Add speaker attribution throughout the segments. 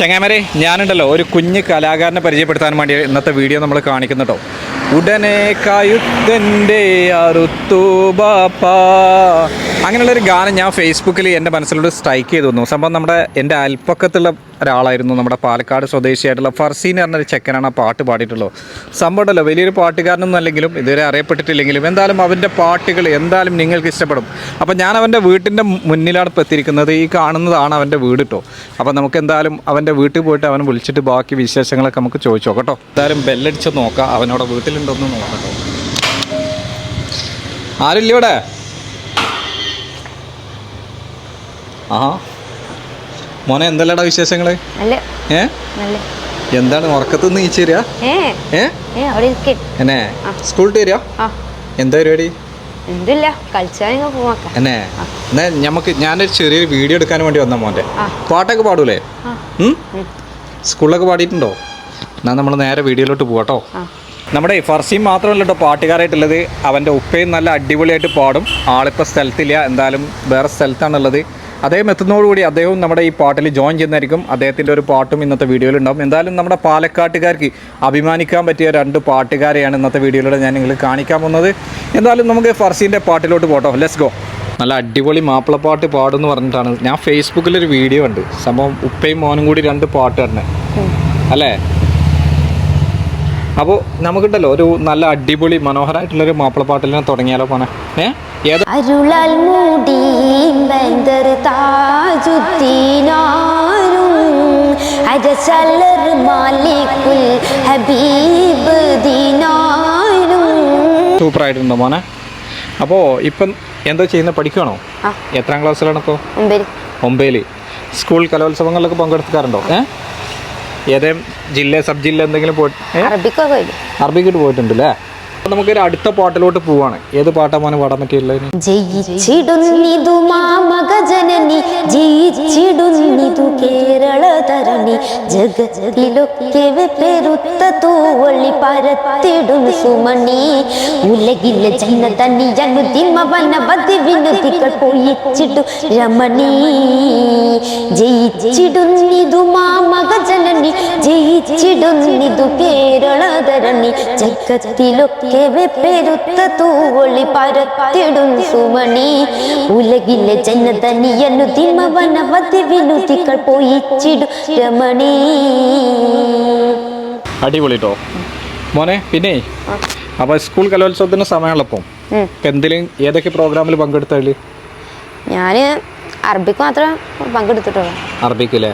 Speaker 1: ചങ്ങാമരെ ഞാനുണ്ടല്ലോ ഒരു കുഞ്ഞ് കലാകാരനെ പരിചയപ്പെടുത്താൻ വേണ്ടി ഇന്നത്തെ വീഡിയോ നമ്മൾ കാണിക്കുന്നുട്ടോ ഉടനെ കായുത്തന്റെ അറുത്തു ബാപ്പാ. അങ്ങനെയുള്ളൊരു ഗാനം ഞാൻ ഫേസ്ബുക്കിൽ എന്റെ മനസ്സിലൂടെ സ്ട്രൈക്ക് ചെയ്തു തന്നു സംഭവം നമ്മുടെ എന്റെ അയൽപ്പക്കത്തുള്ള ഒരാളായിരുന്നു നമ്മുടെ പാലക്കാട് സ്വദേശിയായിട്ടുള്ള ഫർസീൻ പറഞ്ഞൊരു ചെക്കനാണ് ആ പാട്ട് പാടിയിട്ടുള്ളത്. സംഭവമല്ലോ വലിയൊരു പാട്ടുകാരനൊന്നും അല്ലെങ്കിലും ഇതുവരെ അറിയപ്പെട്ടിട്ടില്ലെങ്കിലും എന്തായാലും അവന്റെ പാട്ടുകൾ എന്തായാലും നിങ്ങൾക്ക് ഇഷ്ടപ്പെടും. അപ്പോൾ ഞാൻ അവന്റെ വീട്ടിന്റെ മുന്നിലാണ് ഇപ്പോൾ എത്തിയിരിക്കുന്നത്. ഈ കാണുന്നതാണ് അവന്റെ വീട് കേട്ടോ അപ്പോൾ നമുക്ക് എന്തായാലും അവന്റെ വീട്ടിൽ പോയിട്ട് അവനെ വിളിച്ചിട്ട് ബാക്കി വിശേഷങ്ങളൊക്കെ നമുക്ക് ചോദിച്ചു നോക്കാം കേട്ടോ എന്തായാലും ബെല്ലടിച്ച് നോക്കാം. അവനവിടെ വീട്ടിലുണ്ടോന്ന് നോക്കാം കേട്ടോ ആരില്ല ഇവിടെ? ആ മോനെ എന്തല്ലടാ വിശേഷങ്ങൾ? ഏ? എന്താണ് ഉറക്കത്ത് നീ ചേരുക
Speaker 2: ഏ.
Speaker 1: ഏ?
Speaker 2: ഏ അവിടെ ഇരിക്കെ.
Speaker 1: എന്നെ? സ്കൂളിൽ എന്താ പരിപാടി?
Speaker 2: എന്തില്ല കളിച്ചാൽ
Speaker 1: എന്നെ? എന്നാ ഞമ്മക്ക് ഞാനൊരു ചെറിയൊരു വീഡിയോ എടുക്കാൻ വേണ്ടി വന്ന
Speaker 2: മോന്റെ
Speaker 1: പാട്ടൊക്കെ പാടൂലേ? സ്കൂളിലൊക്കെ പാടിയിട്ടുണ്ടോ? എന്നാൽ നമ്മൾ നേരെ വീഡിയോയിലോട്ട്
Speaker 2: പോകട്ടോ
Speaker 1: നമ്മുടെ ഫർസീം മാത്രമല്ല കേട്ടോ പാട്ടുകാരായിട്ടുള്ളത്. അവന്റെ ഉപ്പയും നല്ല അടിപൊളിയായിട്ട് പാടും. ആളിപ്പോൾ സ്ഥലത്തില്ല എന്തായാലും വേറെ സ്ഥലത്താണുള്ളത്. അദ്ദേഹം എത്തുന്നതോടുകൂടി അദ്ദേഹവും നമ്മുടെ ഈ പാട്ടിൽ ജോയിൻ ചെയ്യുന്നതായിരിക്കും. അദ്ദേഹത്തിന്റെ ഒരു പാട്ടും ഇന്നത്തെ വീഡിയോയിൽ ഉണ്ടാവും എന്തായാലും നമ്മുടെ പാലക്കാട്ടുകാർക്ക് അഭിമാനിക്കാൻ പറ്റിയ രണ്ട് പാട്ടുകാരെയാണ് ഇന്നത്തെ വീഡിയോയിലൂടെ ഞാൻ നിങ്ങൾ കാണിക്കാൻ പോകുന്നത്. എന്തായാലും നമുക്ക് ഫർസീന്റെ പാട്ടിലോട്ട് പോട്ടോ. ലെറ്റ്സ് ഗോ നല്ല അടിപൊളി മാപ്പിളപ്പാട്ട് പാടുമെന്ന് പറഞ്ഞിട്ടാണ്. ഞാൻ ഫേസ്ബുക്കിലൊരു വീഡിയോ ഉണ്ട് സംഭവം ഉപ്പയും മോനും കൂടി രണ്ട് പാട്ട് തന്നെ അല്ലേ? അപ്പോൾ നമുക്കുണ്ടല്ലോ ഒരു നല്ല അടിപൊളി മനോഹരമായിട്ടുള്ളൊരു മാപ്പിളപ്പാട്ടിൽ തുടങ്ങിയാലോ പോനെ ഏ? ഏത്?
Speaker 2: അരുളൽ മൂടി ബന്ദർ താജുദ്ദീനാരും അജസല്ലർ മാലിക്കുൽ ഹബീബ് ദീനാരും.
Speaker 1: സൂപ്പറായിട്ടുണ്ടോ മോനെ. അപ്പോ ഇപ്പം എന്താ ചെയ്യുന്നത് പഠിക്കുകയാണോ എത്രാം ക്ലാസ്സിലാണ് ഇപ്പോൾ ഒമ്പേലി സ്കൂൾ കലോത്സവങ്ങളിലൊക്കെ പങ്കെടുക്കാറുണ്ടോ? ഏ? ഏതേ ജില്ല സബ് ജില്ല എന്തെങ്കിലും പോയിട്ട് അറബിക്കോട്ട് പോയിട്ടുണ്ട് അല്ലേ നമുക്ക് നമുക്കൊരു അടുത്ത പാട്ടിലോട്ട് പോവാണ്. ഏത് പാട്ടാ മോനെ പാടാൻ പറ്റിയുള്ളത്
Speaker 2: ജയിച്ചിടുന്നിതു മാമക ജനനി ജയിച്ചിടുന്നിതു കേരള തരണി. ജഗത്തിലൊക്കെ പെരുത്ത തൂവള്ളി പരത്തിടും സുമണി. ഉലകിലെ ജന തന്നിയനു തിന്മവന വതി വിനുതികൾ പോയിച്ചിട്ടു രമണി. ജയിച്ചിടുന്നിതു മാമക ജനനി ജയിച്ചിടുന്നിതു കേരളധരണി. ജഗത്തിലൊക്കെ പെരുത്ത തൂവൊളി പരത്തിടും സുമണി. ഉലകിലെ ജനതനിയനു തിമവന വതി വിനുതികൾ പോയിച്ചിടു രമണി.
Speaker 1: അടിപൊളി കേട്ടോ മോനെ പിന്നെ അപ്പൊ സ്കൂൾ കലോത്സവത്തിന് സമയമുള്ളപ്പോ എന്തെങ്കിലും ഏതൊക്കെ പ്രോഗ്രാമിൽ പങ്കെടുത്തതിൽ
Speaker 2: ഞാൻ അറബിക്ക് മാത്രം പങ്കെടുത്തിട്ടുള്ളൂ.
Speaker 1: അറബിക്ക് അല്ലേ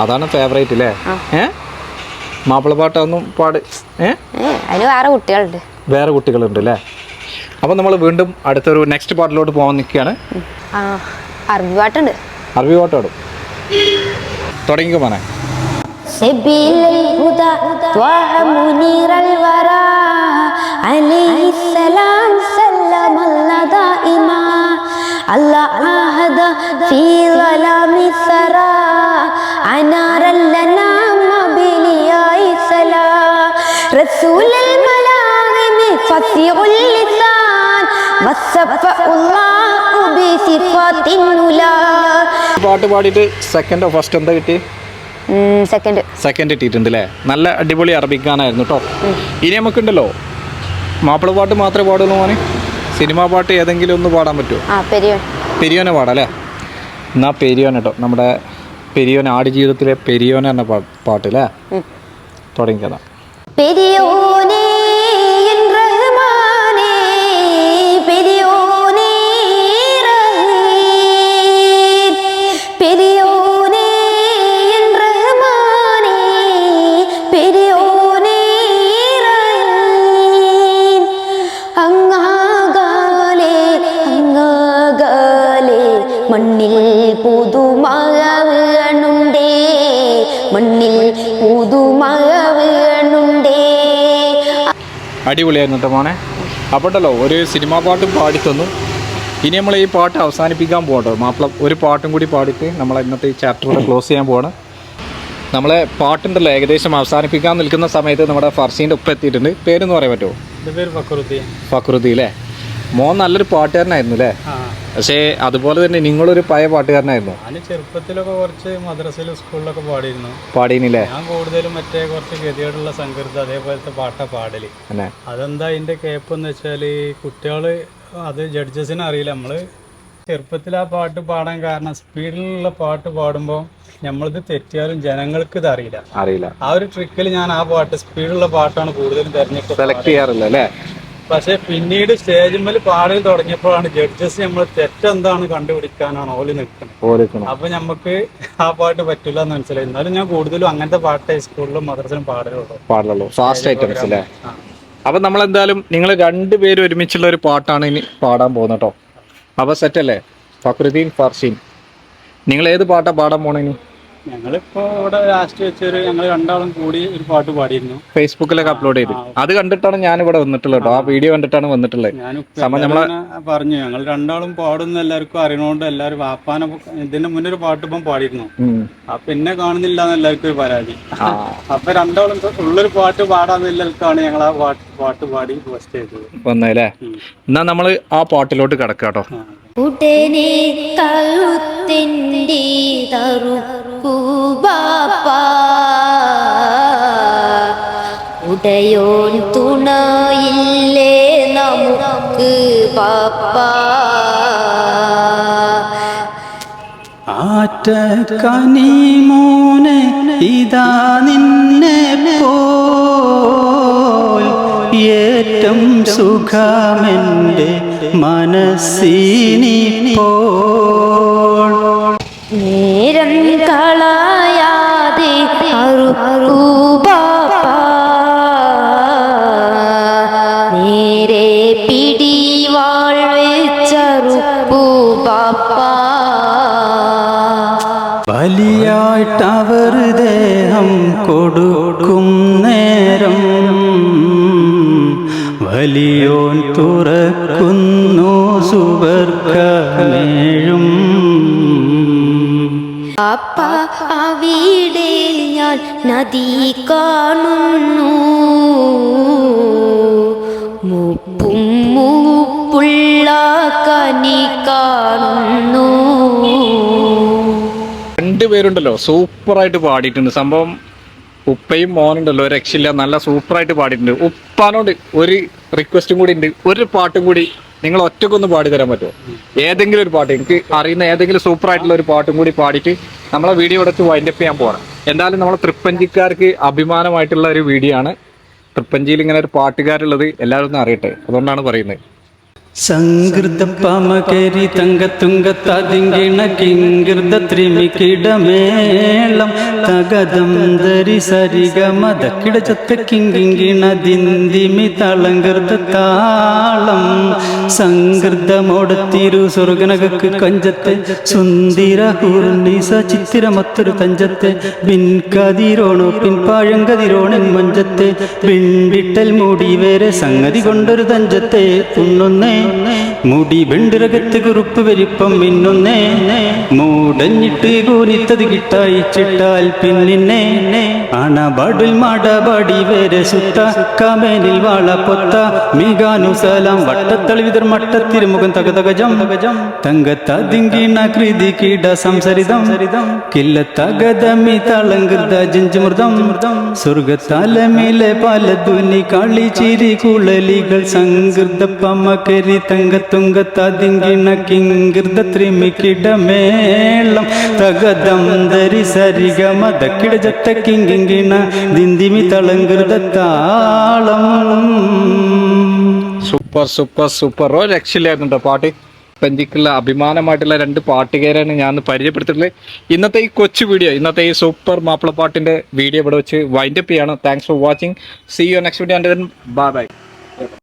Speaker 1: അതാണ് ഫേവറേറ്റ് അല്ലേ
Speaker 2: ആ.
Speaker 1: ഏ? മാപ്പിളപ്പാട്ടൊന്നും പാട് ഏ?
Speaker 2: ഏ അതിന് വേറെ കുട്ടികളുണ്ട്.
Speaker 1: വേറെ കുട്ടികളുണ്ട് അല്ലേ അപ്പോൾ നമ്മൾ വീണ്ടും അടുത്തൊരു നെക്സ്റ്റ് പാട്ടിലോട്ട് പോകാൻ നിൽക്കുകയാണ്.
Speaker 2: അറബി പാട്ടുണ്ട്.
Speaker 1: അറബി പാട്ട് പാടും. തുടങ്ങിക്കോ മോനെ.
Speaker 2: سبيل الهدى طه منير الورى عليه السلام سلم الله دائما الله عهد في ظلام الثرى عنارا لنا بلياء سلام رسول الملاغم فصيح اللسان وصفه الله بصفات النلا
Speaker 1: പാട്ട് പാടിയിട്ട് സെക്കൻഡോ ഫസ്റ്റ് എന്താ കിട്ടി
Speaker 2: സെക്കൻഡ്
Speaker 1: സെക്കൻഡ് എത്തിയിട്ടുണ്ട് അല്ലേ നല്ല അടിപൊളി അറബിക് ഗാനായിരുന്നു കേട്ടോ ഇനി നമുക്കുണ്ടല്ലോ. മാപ്പിള പാട്ട് മാത്രമേ പാടുള്ളൂ മോനെ. സിനിമാ പാട്ട് ഏതെങ്കിലും ഒന്ന് പാടാൻ പറ്റുമോ പെരിയോനെ പാടാം അല്ലേ എന്നാ പെരിയോന കേട്ടോ നമ്മുടെ പെരിയോന ആടി ജീവിതത്തിലെ പെരിയോന എന്ന പാട്ട് അല്ലേ
Speaker 2: തുടങ്ങിയതാണ് പെരിയോനേ
Speaker 1: അടിപൊളിയായിരുന്നു കേട്ടോ മോനെ. അപ്പോൾ ഉണ്ടല്ലോ ഒരു സിനിമാ പാട്ടും പാടിത്തന്നു. ഇനി നമ്മൾ ഈ പാട്ട് അവസാനിപ്പിക്കാൻ പോകട്ടോ മാപ്പിള ഒരു പാട്ടും കൂടി പാടിയിട്ട് നമ്മൾ ഇന്നത്തെ ഈ ചാപ്റ്റർ ക്ലോസ് ചെയ്യാൻ പോവാണ്. നമ്മളെ പാട്ടുണ്ടല്ലോ ഏകദേശം അവസാനിപ്പിക്കാൻ നിൽക്കുന്ന സമയത്ത് നമ്മുടെ ഫർസീന്റെ ഒപ്പം എത്തിയിട്ടുണ്ട്. പേരെന്ന് പറയാൻ പറ്റുമോ? ഫക്രുദ്ദീൻ. അല്ലേ? മോൻ നല്ലൊരു പാട്ടുകാരനായിരുന്നു അല്ലേ? പക്ഷേ അതുപോലെ തന്നെ നിങ്ങളൊരു പഴയ പാട്ടുകാരനായിരുന്നു.
Speaker 3: ഞാൻ ചെറുപ്പത്തിലൊക്കെ കുറച്ച് മദ്രസയിലും സ്കൂളിലൊക്കെ പാടിയിരുന്നു.
Speaker 1: പാടീനില്ലേ
Speaker 3: ഞാൻ കൂടുതലും മറ്റേ കുറച്ച് ഗതിയോടുള്ള സംഗീതം അതേപോലത്തെ പാട്ടാ
Speaker 1: പാടൽ.
Speaker 3: അതെന്താ അതിന്റെ കേപ്പ് എന്ന് വെച്ചാൽ കുട്ടികൾ അത് ജഡ്ജസിന് അറിയില്ല. നമ്മൾ ചെറുപ്പത്തിൽ ആ പാട്ട് പാടാൻ കാരണം സ്പീഡിലുള്ള പാട്ട് പാടുമ്പോൾ നമ്മളിത് തെറ്റിയാലും ജനങ്ങൾക്ക് ഇത് അറിയില്ല.
Speaker 1: അറിയില്ല.
Speaker 3: ആ ഒരു ട്രിക്കിൽ ഞാൻ ആ പാട്ട് സ്പീഡുള്ള പാട്ടാണ് കൂടുതലും തെരഞ്ഞെടുത്ത്
Speaker 1: സെലക്ട് ചെയ്യാറില്ല അല്ലേ?
Speaker 3: പക്ഷെ പിന്നീട് സ്റ്റേജിന്മേൽ പാടൽ തുടങ്ങിയപ്പോഴാണ് ജഡ്ജസ് നമ്മൾ തെറ്റെന്താണ് കണ്ടുപിടിക്കാനാണ് ഓൽ നിൽക്കുന്നത് അപ്പൊ നമുക്ക് ആ പാട്ട് പറ്റില്ല എന്ന് മനസ്സിലായി. എന്നാലും ഞാൻ കൂടുതലും അങ്ങനത്തെ പാട്ടേ സ്കൂളിലും മദ്രസിലും പാടലുള്ളൂ.
Speaker 1: പാടലുള്ളൂ ഫാസ്റ്റ് ഐറ്റംസ് അല്ലേ. അപ്പൊ നമ്മൾ എന്തായാലും നിങ്ങൾ രണ്ടുപേരും ഒരുമിച്ചുള്ള ഒരു പാട്ടാണ് ഇനി പാടാൻ പോകുന്നത് കേട്ടോ അപ്പൊ സെറ്റ് അല്ലേ? ഫക്രുദ്ദീൻ ഫർഷീൻ. നിങ്ങൾ ഏത് പാട്ടാ പാടാൻ പോണേ ഇനി?
Speaker 3: ഞങ്ങളിപ്പോ ഇവിടെ ലാസ്റ്റ് വെച്ചൊരു ഞങ്ങൾ രണ്ടാളും കൂടി ഒരു പാട്ട് പാടിയിരുന്നു.
Speaker 1: ഫേസ്ബുക്കിലൊക്കെ അപ്ലോഡ് ചെയ്തു. അത് കണ്ടിട്ടാണ് ഞാൻ ഇവിടെ വന്നിട്ടുള്ളത് കേട്ടോ. ആ വീഡിയോ കണ്ടിട്ടാണ് വന്നിട്ടുള്ളത്.
Speaker 3: ഞാൻ
Speaker 1: സമയം നമ്മളെ
Speaker 3: പറഞ്ഞു ഞങ്ങൾ രണ്ടാളും പാടുന്ന എല്ലാവർക്കും അറിയണോണ്ട് എല്ലാവരും വാപ്പാന ഇതിന്റെ മുന്നേ ഒരു പാട്ട് ഇപ്പം പാടിയിരുന്നു. അപ്പൊ എന്നെ കാണുന്നില്ല എന്ന് എല്ലാവർക്കും ഒരു പരാതി. അപ്പൊ രണ്ടാളും ഉള്ളൊരു പാട്ട് പാടാന്നില്ലാണ് ഞങ്ങൾ ആ പാട്ട് പാട്ട് പാടി പോസ്റ്റ് ചെയ്തത്.
Speaker 1: വന്നല്ലേ എന്നാ നമ്മൾ ആ പാട്ടിലോട്ട്
Speaker 3: കിടക്കാട്ടോ.
Speaker 2: ഉടനെ കഴുത്തിന്റെ തറുക്കു ബാപ്പ ഉടയോൻ തുണയില്ലേ നമുക്ക് പാപ്പ.
Speaker 3: ആറ്റ കനിമോനെ ഇതാ നിന്നെ പോൽ. ഏറ്റം സുഖമെന്റെ മനസ്സിനിപ്പോൾ.
Speaker 2: നേരം കളയാതെ നേരെ പിടിവാൾ വെച്ചറുക്കു ബാപ്പ
Speaker 3: ബലിയായിട്ടവർ ദേഹം കൊടുക്കും നേരം. വലിയോൻ തുറക്കുന്നു സുവർക്കമേഴും
Speaker 2: അപ്പ അവിടെ ഞാൻ നദി കാണുന്നു. മുപ്പും മൂപ്പുള്ള കനി കാണുന്നു.
Speaker 1: രണ്ടുപേരുണ്ടല്ലോ സൂപ്പറായിട്ട് പാടിയിട്ടുണ്ട്. സംഭവം ഉപ്പയും മോനുണ്ടല്ലോ ഒരു രക്ഷയില്ല നല്ല സൂപ്പറായിട്ട് പാടിയിട്ടുണ്ട്. ഉപ്പാനോട് ഒരു റിക്വസ്റ്റും കൂടി ഉണ്ട്. ഒരു പാട്ടും കൂടി നിങ്ങൾ ഒറ്റക്കൊന്ന് പാടി തരാൻ പറ്റുമോ? ഏതെങ്കിലും ഒരു പാട്ട് എനിക്ക് അറിയുന്ന ഏതെങ്കിലും സൂപ്പർ ആയിട്ടുള്ള ഒരു പാട്ടും കൂടി പാടിയിട്ട് നമ്മളെ വീഡിയോ എടുത്ത് വൈൻഡപ്പ് ചെയ്യാൻ പോകണം എന്തായാലും നമ്മളെ തൃപ്പഞ്ചിക്കാർക്ക് അഭിമാനമായിട്ടുള്ള ഒരു വീഡിയോ ആണ്. തൃപ്പഞ്ചിയിൽ ഇങ്ങനെ ഒരു പാട്ടുകാരുള്ളത് എല്ലാവരും ഒന്ന് അറിയട്ടെ. അതുകൊണ്ടാണ് പറയുന്നത്.
Speaker 3: സംഗൃത പമകരി തങ്കത്തുങ്കത്താതിങ്കിണ കിങ്കൃത ത്രിമിക്കിടമേളം തകതം ധരി സരിഗമ ദക്കിട ചത്ത കിങ്കിങ്കിണ ദിന്തിമി തളങ്കൃത താളം സംഗൃതമോടത്തിരു സ്വർഗനകക്ക് കഞ്ചത്തെ സുന്ദിര ഹൂർണിസ ചിത്തിരമത്തൊരു തഞ്ചത്തെ പിൻകതിരോണോ പിൻപാഴങ്കതിരോണൻ മഞ്ചത്തെ പിണ്ടിട്ടൽ മൂടി വേറെ സംഗതി കൊണ്ടൊരു തഞ്ചത്തെ തുണ്ണുന്നേ മുടി വെണ്ടിരകത്ത് കുറുപ്പ് വലിപ്പം മിന്നുന്നേ മൂടഞ്ഞിട്ട് കൂനിത്തത് കിട്ടായിച്ചിട്ടാൽ പിന്നിന്നെ അണബടിൽ മടബടി വരെ സുത്ത കമേനിൽ വാള പൊത്ത മികാനു സലാം വട്ടത്തളി വിതർ മട്ടത്തിരുമുഖം തകതകജം തങ്കത്തതിങ്കിണ കൃതി കീട സംസരിതം കില്ല തകതമി തളങ്കൃത ജഞ്ചമൃതം സ്വർഗത്തലമിലെ പല ധ്വനി കളി ചിരി കുളലികൾ സംഗൃത പമകരി തങ്കത്തുങ്കത്തതിങ്കിണ കിങ്കൃത ത്രിമിക്കിടമേളം തകതം ധരി സരിഗമ ദക്കിട ജത്ത കിങ്കിങ്കിണ ദിന്തിമി തളങ്കൃത താളം.
Speaker 1: Super super super. ഓ രക്ഷയിലായിരുന്നുണ്ടോ പാട്ട്. പാട്ട് എനിക്കുള്ള അഭിമാനമായിട്ടുള്ള രണ്ട് പാട്ടുകാരാണ് ഞാൻ പരിചയപ്പെടുത്തിയിട്ടുള്ളത്. ഇന്നത്തെ ഈ കൊച്ചു വീഡിയോ ഇന്നത്തെ ഈ സൂപ്പർ മാപ്പിളപ്പാട്ടിന്റെ വീഡിയോ ഇവിടെ വെച്ച് വൈൻഡപ്പ് ചെയ്യാണ്. Thanks for watching see you next video bye bye